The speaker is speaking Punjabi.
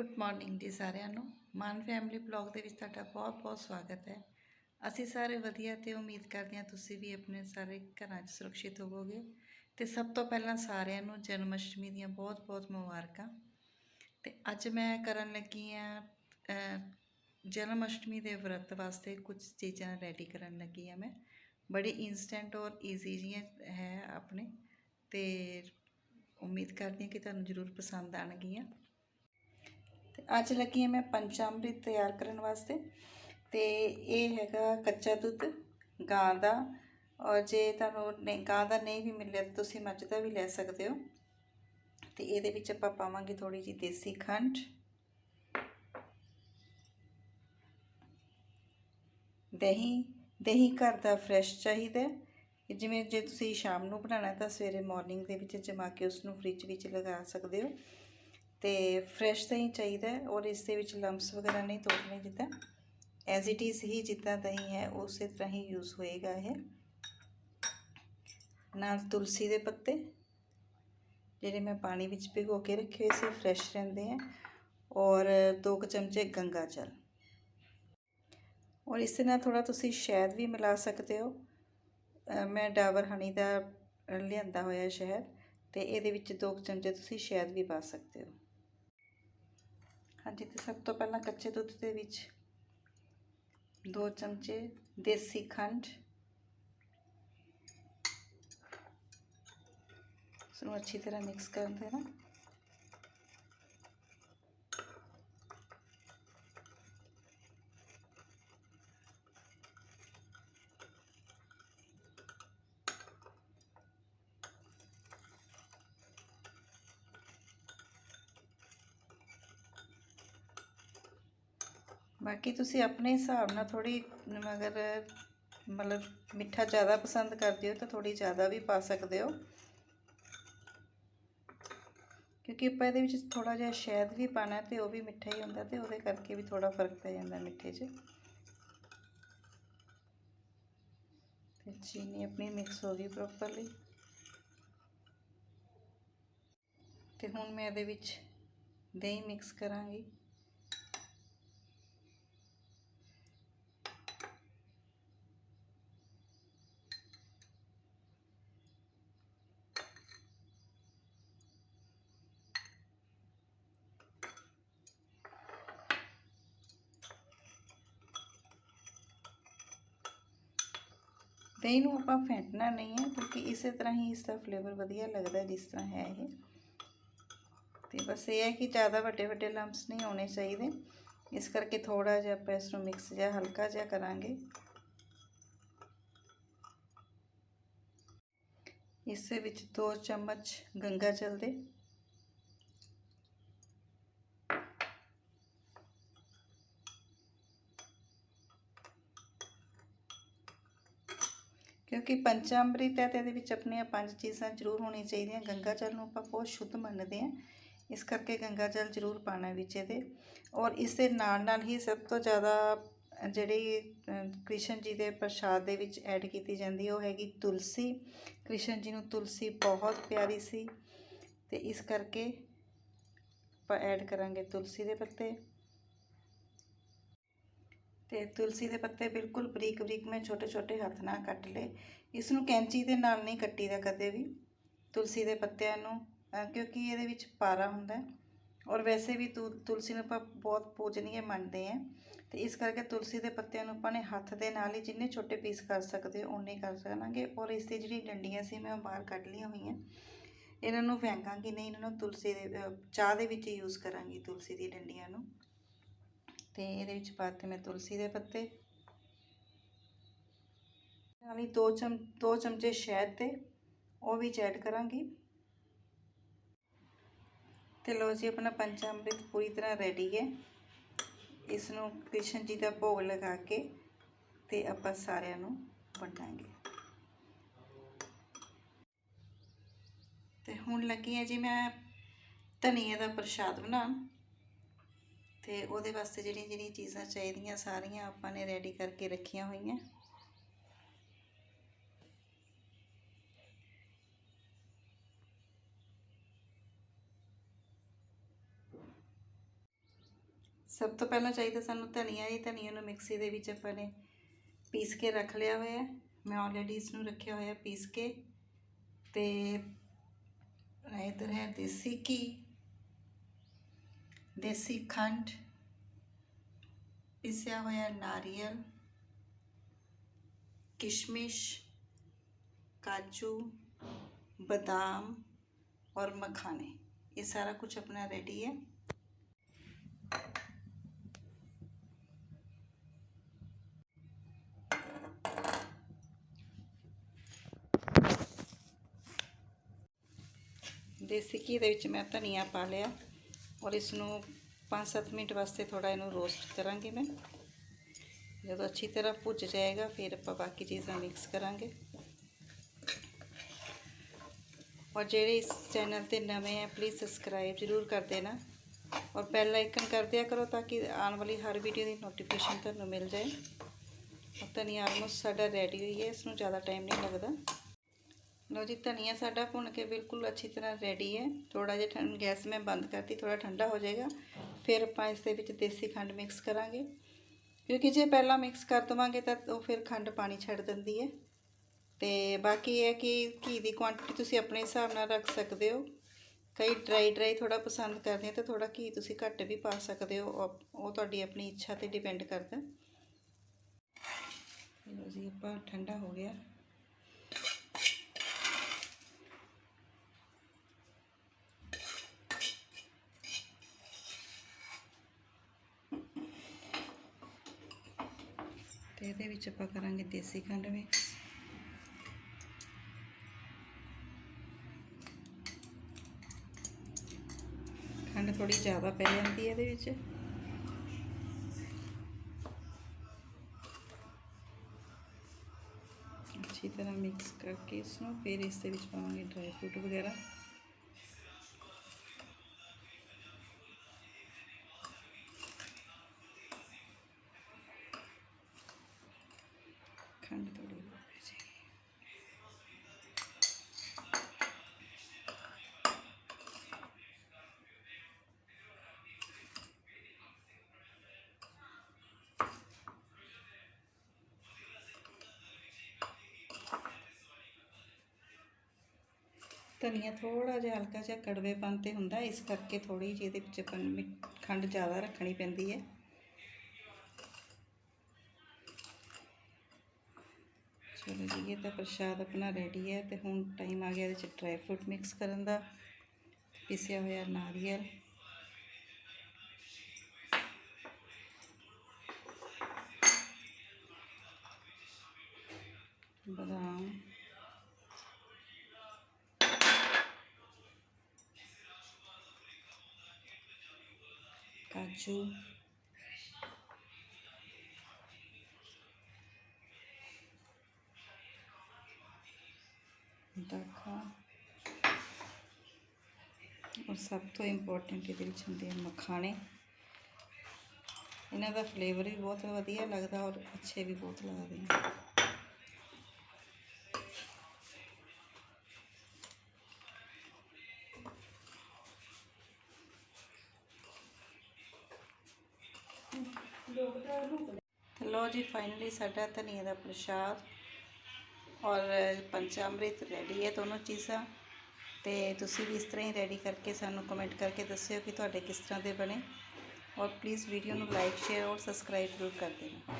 ਗੁੱਡ ਮਾਰਨਿੰਗ ਜੀ ਸਾਰਿਆਂ ਨੂੰ। ਮਾਨ ਫੈਮਿਲੀ ਬਲੌਗ ਦੇ ਵਿੱਚ ਤੁਹਾਡਾ ਬਹੁਤ-ਬਹੁਤ ਸਵਾਗਤ ਹੈ। ਅਸੀਂ ਸਾਰੇ ਵਧੀਆ ਤੇ ਉਮੀਦ ਕਰਦੇ ਹਾਂ ਤੁਸੀਂ ਵੀ ਆਪਣੇ ਸਾਰੇ ਘਰਾਂ 'ਚ ਸੁਰੱਖਿਅਤ ਹੋਵੋਗੇ। ਤੇ ਸਭ ਤੋਂ ਪਹਿਲਾਂ ਸਾਰਿਆਂ ਨੂੰ ਜਨਮ ਅਸ਼ਟਮੀ ਦੀਆਂ ਬਹੁਤ-ਬਹੁਤ ਮੁਬਾਰਕਾਂ। ਤੇ ਅੱਜ ਮੈਂ ਕਰਨ ਲੱਗੀ ਹਾਂ ਜਨਮ ਅਸ਼ਟਮੀ ਦੇ ਵਰਤ ਵਾਸਤੇ ਕੁਝ ਚੀਜ਼ਾਂ ਰੈਡੀ ਕਰਨ ਲੱਗੀ ਹਾਂ ਮੈਂ। ਬੜੀ ਇਨਸਟੈਂਟ ਔਰ ਈਜ਼ੀ ਜਿਹੀਆਂ ਹੈ ਆਪਣੇ। ਤੇ ਉਮੀਦ ਕਰਦੀ ਹਾਂ ਕਿ ਤੁਹਾਨੂੰ ਜ਼ਰੂਰ ਪਸੰਦ ਆਣਗੀਆਂ ਤੇ ਅੱਜ ਲੱਗੀ ਹਾਂ ਮੈਂ ਪੰਚਾਮ੍ਰਿਤ ਤਿਆਰ ਕਰਨ ਵਾਸਤੇ ਤੇ ਇਹ ਹੈਗਾ ਕੱਚਾ ਦੁੱਧ, ਗਾਂ ਦਾ ਔਰ ਜੇ ਤੁਹਾਨੂੰ ਨਹੀਂ, ਗਾਂ ਦਾ ਨਹੀਂ ਵੀ ਮਿਲਿਆ ਤਾਂ ਤੁਸੀਂ ਮੱਝ ਦਾ ਵੀ ਲੈ ਸਕਦੇ ਹੋ। ਤੇ ਇਹਦੇ ਵਿੱਚ ਆਪਾਂ ਪਾਵਾਂਗੇ ਥੋੜੀ ਜਿਹੀ ਦੇਸੀ ਖੰਡ। ਦਹੀਂ ਦਹੀਂ ਘਰ ਦਾ ਫਰੈਸ਼ ਚਾਹੀਦਾ ਜਿਵੇਂ ਜੇ ਤੁਸੀਂ ਸ਼ਾਮ ਨੂੰ ਬਣਾਉਣਾ ਤਾਂ ਸਵੇਰੇ ਮਾਰਨਿੰਗ ਦੇ ਵਿੱਚ ਜਮਾ ਕੇ ਉਸ ਨੂੰ ਫ੍ਰਿਜ ਵਿੱਚ ਲਗਾ ਸਕਦੇ ਹੋ। ਤੇ ਫਰੈਸ਼ ਦਹੀਂ ਚਾਹੀਦਾ ਔਰ ਇਸ ਦੇ ਵਿੱਚ ਲੰਪਸ ਵਗੈਰਾ ਨਹੀਂ ਤੋੜਨੇ ਜਿੱਦਾਂ ਐਜ਼ ਇਟ ਇਜ਼ ਹੀ ਜਿੱਦਾਂ ਦਹੀਂ ਹੈ, ਉਸੇ ਤਰ੍ਹਾਂ ਹੀ ਯੂਜ਼ ਹੋਏਗਾ ਇਹ। ਨਾਲ ਤੁਲਸੀ ਦੇ ਪੱਤੇ, ਜਿਹੜੇ ਮੈਂ ਪਾਣੀ ਵਿੱਚ ਭਿਗੋ ਕੇ ਰੱਖੇ ਹੋਏ ਸੀ ਫਰੈਸ਼ ਰਹਿੰਦੇ ਆ ਔਰ 2 ਚਮਚੇ ਗੰਗਾ ਜਲ। ਔਰ ਇਸ ਦੇ ਨਾਲ ਥੋੜਾ ਤੁਸੀਂ ਸ਼ਹਿਦ ਵੀ ਮਿਲਾ ਸਕਦੇ ਹੋ। ਮੈਂ ਡਾਬਰ ਹਨੀ ਦਾ ਲਿਆਂਦਾ ਹੋਇਆ ਸ਼ਹਿਦ ਤੇ ਇਹਦੇ ਵਿੱਚ 2 ਚਮਚੇ ਤੁਸੀਂ ਸ਼ਹਿਦ ਵੀ ਪਾ ਸਕਦੇ ਹੋ। ਹਾਂਜੀ, ਤੇ ਸਭ ਤੋਂ ਪਹਿਲਾਂ ਕੱਚੇ ਦੁੱਧ ਦੇ ਵਿੱਚ 2 ਚਮਚੇ ਦੇਸੀ ਖੰਡ। ਇਸ ਨੂੰ ਅੱਛੀ ਤਰ੍ਹਾਂ ਮਿਕਸ ਕਰ ਦੇਣਾ। ਬਾਕੀ ਤੁਸੀਂ ਆਪਣੇ ਹਿਸਾਬ ਨਾਲ ਥੋੜੀ ਮਗਰ ਮਤਲਬ ਮਿੱਠਾ ਜ਼ਿਆਦਾ ਪਸੰਦ ਕਰਦੇ ਹੋ ਤਾਂ ਥੋੜੀ ਜ਼ਿਆਦਾ ਵੀ ਪਾ ਸਕਦੇ ਹੋ। ਕਿਉਂਕਿ ਆਪਾਂ ਇਹਦੇ ਵਿੱਚ ਥੋੜਾ ਜਿਹਾ ਸ਼ਹਿਦ ਵੀ ਪਾਣਾ ਤੇ ਉਹ ਵੀ ਮਿੱਠਾ ਹੀ ਹੁੰਦਾ ਤੇ ਉਹਦੇ ਕਰਕੇ ਵੀ ਥੋੜਾ ਫ਼ਰਕ ਪੈ ਜਾਂਦਾ ਮਿੱਠੇ 'ਚ। ਤੇ ਚੀਨੀ ਆਪਣੀ ਮਿਕਸ ਹੋ ਗਈ ਪ੍ਰੋਪਰਲੀ ਤੇ ਹੁਣ ਮੈਂ ਇਹਦੇ ਵਿੱਚ ਦਹੀਂ ਮਿਕਸ ਕਰਾਂਗੀ। ਦਹੀਂ ਨੂੰ ਆਪਾਂ ਫੈਂਟਣਾ ਨਹੀਂ ਹੈ, ਕਿਉਂਕਿ ਇਸੇ ਤਰ੍ਹਾਂ ਹੀ ਇਸ ਦਾ ਫਲੇਵਰ ਵਧੀਆ ਲੱਗਦਾ ਜਿਸ ਤਰ੍ਹਾਂ ਹੈ ਇਹ। ਤੇ ਬਸ ਇਹ ਹੈ ਕਿ ਜ਼ਿਆਦਾ ਵੱਡੇ ਵੱਡੇ ਲੰਪਸ ਨਹੀਂ ਹੋਣੇ ਚਾਹੀਦੇ। ਇਸ ਕਰਕੇ ਥੋੜਾ ਜਿਹਾ ਆਪਾਂ ਇਸ ਨੂੰ ਮਿਕਸ ਜਿਹਾ ਹਲਕਾ ਜਿਹਾ ਕਰਾਂਗੇ। ਇਸ ਵਿੱਚ 2 ਚਮਚ ਗੰਗਾ ਜਲ ਦੇ। ਕਿਉਂਕਿ ਪੰਚਾਮ੍ਰਿਤ ਹੈ ਤੇ ਇਹਦੇ ਵਿੱਚ ਆਪਣੀਆਂ ਪੰਜ ਚੀਜ਼ਾਂ ਜ਼ਰੂਰ ਹੋਣੀਆਂ ਚਾਹੀਦੀਆਂ। ਗੰਗਾ ਜਲ ਨੂੰ ਆਪਾਂ ਬਹੁਤ ਸ਼ੁੱਧ ਮੰਨਦੇ ਹਾਂ। ਇਸ ਕਰਕੇ ਗੰਗਾ ਜਲ ਜ਼ਰੂਰ ਪਾਣਾ ਵਿੱਚ ਇਹਦੇ। ਔਰ ਇਸ ਦੇ ਨਾਲ ਨਾਲ ਹੀ ਸਭ ਤੋਂ ਜ਼ਿਆਦਾ ਜਿਹੜੀ ਕ੍ਰਿਸ਼ਨ ਜੀ ਦੇ ਪ੍ਰਸ਼ਾਦ ਦੇ ਵਿੱਚ ਐਡ ਕੀਤੀ ਜਾਂਦੀ ਉਹ ਹੈਗੀ ਤੁਲਸੀ। ਕ੍ਰਿਸ਼ਨ ਜੀ ਨੂੰ ਤੁਲਸੀ ਬਹੁਤ ਪਿਆਰੀ ਸੀ ਤੇ ਇਸ ਕਰਕੇ ਆਪਾਂ ਐਡ ਕਰਾਂਗੇ ਤੁਲਸੀ ਦੇ ਪੱਤੇ। ਤੇ ਤੁਲਸੀ ਦੇ ਪੱਤੇ ਬਿਲਕੁਲ ਬਰੀਕ ਬਰੀਕ ਮੈਂ ਛੋਟੇ ਛੋਟੇ ਹੱਥ ਨਾਲ ਕੱਟ ਲਏ। ਇਸ ਨੂੰ ਕੈਂਚੀ ਦੇ ਨਾਲ ਨਹੀਂ ਕੱਟੀਦਾ ਕਦੇ ਵੀ, ਤੁਲਸੀ ਦੇ ਪੱਤਿਆਂ ਨੂੰ ਕਿਉਂਕਿ ਇਹਦੇ ਵਿੱਚ ਪਾਰਾ ਹੁੰਦਾ ਔਰ ਵੈਸੇ ਵੀ ਤੁਲਸੀ ਨੂੰ ਆਪਾਂ ਬਹੁਤ ਪੂਜਨੀਏ ਮੰਨਦੇ ਆ ਤੇ ਇਸ ਕਰਕੇ ਤੁਲਸੀ ਦੇ ਪੱਤਿਆਂ ਨੂੰ ਆਪਾਂ ਨੇ ਹੱਥ ਦੇ ਨਾਲ ਹੀ ਜਿੰਨੇ ਛੋਟੇ ਪੀਸ ਕਰ ਸਕਦੇ ਓਨੇ ਕਰ ਸਕਾਂਗੇ। ਔਰ ਇਸ ਦੀ ਜਿਹੜੀ ਡੰਡੀਆਂ ਸੀ, ਮੈਂ ਬਾਹਰ ਕੱਢ ਲਈਆਂ ਹੋਈਆਂ। ਇਹਨਾਂ ਨੂੰ ਫੈਂਕਾਂਗੀ ਨਹੀਂ, ਇਹਨਾਂ ਨੂੰ ਤੁਲਸੀ ਦੇ ਚਾਹ ਦੇ ਵਿੱਚ ਯੂਜ਼ ਕਰਾਂਗੀ ਤੁਲਸੀ ਦੀ ਡੰਡੀਆਂ ਨੂੰ। ਤੇ ਇਹਦੇ ਵਿੱਚ ਪਾਤੇ ਮੈਂ ਤੁਲਸੀ ਦੇ ਪੱਤੇ। ਨਾਲ ਹੀ 2 ਚਮ 2 ਚਮਚੇ ਸ਼ਹਿਦ ਦੇ ਉਹ ਵਿੱਚ ਐਡ ਕਰਾਂਗੀ। ਤੇ ਲੋ ਜੀ, ਆਪਣਾ ਪੰਚਾਮ੍ਰਿਤ ਪੂਰੀ ਤਰ੍ਹਾਂ ਰੈਡੀ ਹੈ। ਇਸ ਨੂੰ ਕ੍ਰਿਸ਼ਨ ਜੀ ਦਾ ਭੋਗ ਲਗਾ ਕੇ ਤੇ ਆਪਾਂ ਸਾਰਿਆਂ ਨੂੰ ਵੰਡਾਂਗੇ। ਤੇ ਹੁਣ ਲੱਗੀ ਹੈ ਜੀ ਮੈਂ ਧਨੀਏ ਦਾ ਪ੍ਰਸ਼ਾਦ ਬਣਾਉਣ। ਤੇ ਉਹਦੇ ਵਾਸਤੇ ਜਿਹੜੀਆਂ ਜਿਹੜੀਆਂ ਚੀਜ਼ਾਂ ਚਾਹੀਦੀਆਂ ਸਾਰੀਆਂ ਆਪਾਂ ਨੇ ਰੈਡੀ ਕਰਕੇ ਰੱਖੀਆਂ ਹੋਈਆਂ। ਸਭ ਤੋਂ ਪਹਿਲਾਂ ਚਾਹੀਦਾ ਸਾਨੂੰ ਧਨੀਆ ਇਹ ਧਨੀਆ ਨੂੰ ਮਿਕਸੀ ਦੇ ਵਿੱਚ ਆਪਾਂ ਨੇ ਪੀਸ ਕੇ ਰੱਖ ਲਿਆ ਹੋਇਆ ਹੈ ਮੈਂ ਆਲਰੇਡੀ ਇਸ ਨੂੰ ਰੱਖਿਆ ਹੋਇਆ ਪੀਸ ਕੇ ਤੇ ਇਧਰ ਹੈ ਦੇਸੀ ਘੀ ਦੇਸੀ ਖੰਡ ਪਿਸਿਆ ਹੋਇਆ ਨਾਰੀਅਲ किशमिश काजू बादाम और मखाने ये सारा कुछ अपना रेडी है ਦੇਸੀ ਘੀ ਦੇ ਵਿੱਚ ਮੈਂ ਧਨੀਆ ਪਾ ਲਿਆ ਔਰ ਇਸ ਨੂੰ 5-7 ਮਿੰਟ ਵਾਸਤੇ ਥੋੜਾ ਇਹਨੂੰ ਰੋਸਟ ਕਰਾਂਗੇ ਮੈਂ। ਜਦੋਂ ਅੱਛੀ ਤਰ੍ਹਾਂ ਭੁੱਜ ਜਾਏਗਾ, ਫਿਰ ਆਪਾਂ ਬਾਕੀ ਚੀਜ਼ਾਂ ਮਿਕਸ ਕਰਾਂਗੇ। ਔਰ ਜਿਹੜੇ ਇਸ ਚੈਨਲ ਤੇ ਨਵੇਂ ਹੈ ਪਲੀਜ਼ ਸਬਸਕ੍ਰਾਈਬ ਜ਼ਰੂਰ ਕਰ ਦੇਣਾ। ਔਰ ਬੈਲ ਆਈਕਨ ਕਰ ਦਿਆ ਕਰੋ ਤਾਂ ਕਿ ਆਉਣ ਵਾਲੀ ਹਰ ਵੀਡੀਓ ਦੀ ਨੋਟੀਫਿਕੇਸ਼ਨ ਤੁਹਾਨੂੰ ਮਿਲ ਜਾਏ। ਔਰ ਧਨੀਆ ਆਲਮੋਸਟ ਸਾਡਾ ਰੈਡੀ ਹੋਈ ਹੈ ਇਸ ਨੂੰ ਜ਼ਿਆਦਾ ਟਾਈਮ ਨਹੀਂ ਲੱਗਦਾ। ਲਓ ਜੀ, ਧਨੀਆ ਸਾਡਾ ਭੁੰਨ ਕੇ ਬਿਲਕੁਲ ਅੱਛੀ ਤਰ੍ਹਾਂ ਰੈਡੀ ਹੈ। ਥੋੜਾ ਜਿਹਾ ਠੰਡ ਗੈਸ ਮੈਂ ਬੰਦ ਕਰਤੀ ਥੋੜਾ ਠੰਡਾ ਹੋ ਜਾਏਗਾ। ਫਿਰ ਆਪਾਂ ਇਸ ਦੇ ਵਿੱਚ ਦੇਸੀ ਖੰਡ ਮਿਕਸ ਕਰਾਂਗੇ। ਕਿਉਂਕਿ ਜੇ ਪਹਿਲਾਂ ਮਿਕਸ ਕਰ ਦਵਾਂਗੇ ਤਾਂ ਉਹ ਫਿਰ ਖੰਡ ਪਾਣੀ ਛੱਡ ਦਿੰਦੀ ਹੈ। ਤੇ ਬਾਕੀ ਇਹ ਹੈ ਕਿ ਘੀ ਦੀ ਕੁਆਂਟੀਟੀ ਤੁਸੀਂ ਆਪਣੇ ਹਿਸਾਬ ਨਾਲ ਰੱਖ ਸਕਦੇ ਹੋ। ਕਈ ਡਰਾਈ ਡਰਾਈ ਥੋੜਾ ਪਸੰਦ ਕਰਦੇ ਆ ਤਾਂ ਥੋੜਾ ਘੀ ਤੁਸੀਂ ਘੱਟ ਵੀ ਪਾ ਸਕਦੇ ਹੋ। ਉਹ- ਤੁਹਾਡੀ ਆਪਣੀ ਇੱਛਾ ਤੇ ਡਿਪੈਂਡ ਕਰਦਾ। ਲਓ ਜੀ, ਆਪਾਂ ਠੰਡਾ ਹੋ ਗਿਆ। ਤੇ ਇਹਦੇ ਵਿੱਚ ਆਪਾਂ ਕਰਾਂਗੇ ਦੇਸੀ ਖੰਡ ਵੀ। ਖੰਡ ਥੋੜੀ ਜ਼ਿਆਦਾ ਪੈ ਜਾਂਦੀ ਹੈ ਇਹਦੇ ਵਿੱਚ। ਅੱਛੀ ਤਰ੍ਹਾਂ ਮਿਕਸ ਕਰਕੇ ਇਸ ਨੂੰ ਫਿਰ ਇਸ ਦੇ ਵਿੱਚ ਪਾਵਾਂਗੇ ਡਰਾਈ ਫਰੂਟ ਵਗੈਰਾ ਖੰਡ ਥੋੜੀ ਹੋਰ ਪੈ ਜਾਏਗੀ ਧਨੀਆ ਥੋੜਾ ਜਿਹਾ ਹਲਕਾ ਜਿਹਾ ਕੜਵੇਪਨ ਤੇ ਹੁੰਦਾ, ਇਸ ਕਰਕੇ ਥੋੜੀ ਜਿਹੀ ਇਹਦੇ ਵਿੱਚ ਆਪਾਂ ਨੂੰ ਖੰਡ ਜ਼ਿਆਦਾ ਰੱਖਣੀ ਪੈਂਦੀ ਹੈ। ਚਲੋ ਜੀ, ਇਹ ਤਾਂ ਪ੍ਰਸ਼ਾਦ ਆਪਣਾ ਰੈਡੀ ਹੈ ਤੇ ਹੁਣ ਟਾਈਮ ਆ ਗਿਆ ਇਹਦੇ ਚ ਡਰਾਈ ਫਰੂਟ ਮਿਕਸ ਕਰਨ ਦਾ। ਪਿਸਿਆ ਹੋਇਆ ਨਾਰੀਅਲ। ਬਦਾਮ ਕਾਜੂ ਦਾਖਾ ਔਰ ਸਭ ਤੋਂ ਇੰਪੋਰਟੈਂਟ ਇਹਦੇ ਵਿੱਚ ਹੁੰਦੇ ਆ ਮਖਾਣੇ। ਇਹਨਾਂ ਦਾ ਫਲੇਵਰ ਵੀ ਬਹੁਤ ਵਧੀਆ ਲੱਗਦਾ ਔਰ ਅੱਛੇ ਵੀ ਬਹੁਤ ਲੱਗਦੇ ਆ। ਜੀ ਫਾਈਨਲੀ ਸਾਡਾ ਧਨੀਆ ਦਾ ਪ੍ਰਸ਼ਾਦ ਔਰ ਪੰਚਾਮ੍ਰਿਤ ਰੈਡੀ ਹੈ ਦੋਨੋਂ ਚੀਜ਼ਾਂ। ਤੇ ਤੁਸੀਂ ਵੀ ਇਸ ਤਰ੍ਹਾਂ ਹੀ ਰੈਡੀ ਕਰਕੇ ਸਾਨੂੰ ਕਮੈਂਟ ਕਰਕੇ ਦੱਸਿਓ ਕਿ ਤੁਹਾਡੇ ਕਿਸ ਤਰ੍ਹਾਂ ਦੇ ਬਣੇ। ਔਰ ਪਲੀਜ਼ ਵੀਡੀਓ ਨੂੰ ਲਾਈਕ ਸ਼ੇਅਰ ਔਰ ਸਬਸਕ੍ਰਾਈਬ ਜ਼ਰੂਰ ਕਰ ਦੇਣਾ।